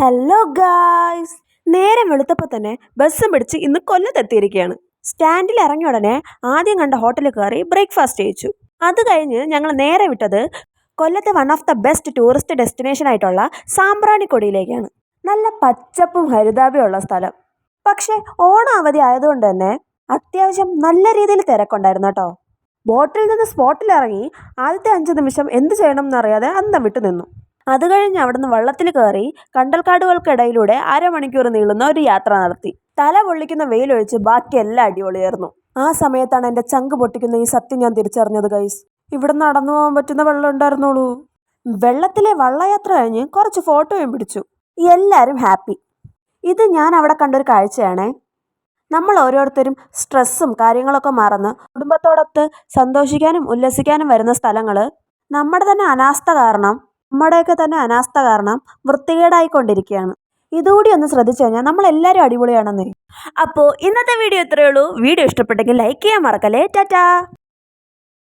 Hello guys നേരം വെളുത്തപ്പോൾ തന്നെ ബസ്സും പിടിച്ച് ഇന്ന് കൊല്ലത്തെത്തിയിരിക്കുകയാണ്. സ്റ്റാൻഡിൽ ഇറങ്ങിയ ഉടനെ ആദ്യം കണ്ട ഹോട്ടലിൽ കയറി ബ്രേക്ക്ഫാസ്റ്റ് കഴിച്ചു. അത് കഴിഞ്ഞ് ഞങ്ങൾ നേരെ വിട്ടത് കൊല്ലത്തെ one of the best tourist destination ആയിട്ടുള്ള സാമ്പ്രാണിക്കൊടിയിലേക്കാണ് നല്ല പച്ചപ്പും ഹരിതാപയും ഉള്ള സ്ഥലം. പക്ഷേ ഓണം അവധി ആയതുകൊണ്ട് തന്നെ അത്യാവശ്യം നല്ല രീതിയിൽ തിരക്കുണ്ടായിരുന്നു കേട്ടോ. ബോട്ടിൽ നിന്ന് സ്പോട്ടിൽ ഇറങ്ങി ആദ്യത്തെ അഞ്ച് നിമിഷം എന്ത് ചെയ്യണം എന്നറിയാതെ അന്തം വിട്ടു നിന്നു അത് കഴിഞ്ഞ് അവിടുന്ന് വള്ളത്തിൽ കയറി കണ്ടൽക്കാടുകൾക്കിടയിലൂടെ അരമണിക്കൂർ നീളുന്ന ഒരു യാത്ര നടത്തി. തല പൊള്ളിക്കുന്ന വെയിലൊഴിച്ച് ബാക്കിയെല്ലാം അടിപൊളിയായിരുന്നു. ആ സമയത്താണ് എന്റെ ചങ്ക് പൊട്ടിക്കുന്ന ഈ സത്യം ഞാൻ തിരിച്ചറിഞ്ഞത് ഗൈസ് ഇവിടെ നടന്നു പോകാൻ പറ്റുന്ന വെള്ളം ഉണ്ടായിരുന്നുള്ളൂ. വെള്ളത്തിലെ വള്ളയാത്ര കഴിഞ്ഞ് കുറച്ച് ഫോട്ടോയും പിടിച്ചു. എല്ലാവരും ഹാപ്പി. ഇത് ഞാൻ അവിടെ കണ്ടൊരു കാഴ്ചയാണേ. നമ്മൾ ഓരോരുത്തരും സ്ട്രെസ്സും കാര്യങ്ങളൊക്കെ മറന്ന് കുടുംബത്തോടൊത്ത് സന്തോഷിക്കാനും ഉല്ലസിക്കാനും വരുന്ന സ്ഥലങ്ങൾ നമ്മുടെ തന്നെ അനാസ്ഥ കാരണം നമ്മുടെയൊക്കെ തന്നെ അനാസ്ഥ കാരണം വൃത്തികേടായിക്കൊണ്ടിരിക്കുകയാണ് ഇതുകൂടി ഒന്ന് ശ്രദ്ധിച്ചു കഴിഞ്ഞാൽ നമ്മൾ എല്ലാവരും അടിപൊളിയാണെന്നേ. അപ്പോൾ ഇന്നത്തെ വീഡിയോ ഇത്രയേ ഉള്ളൂ. വീഡിയോ ഇഷ്ടപ്പെട്ടെങ്കിൽ ലൈക്ക് ചെയ്യാൻ മറക്കല്ലേ. ടാറ്റാ.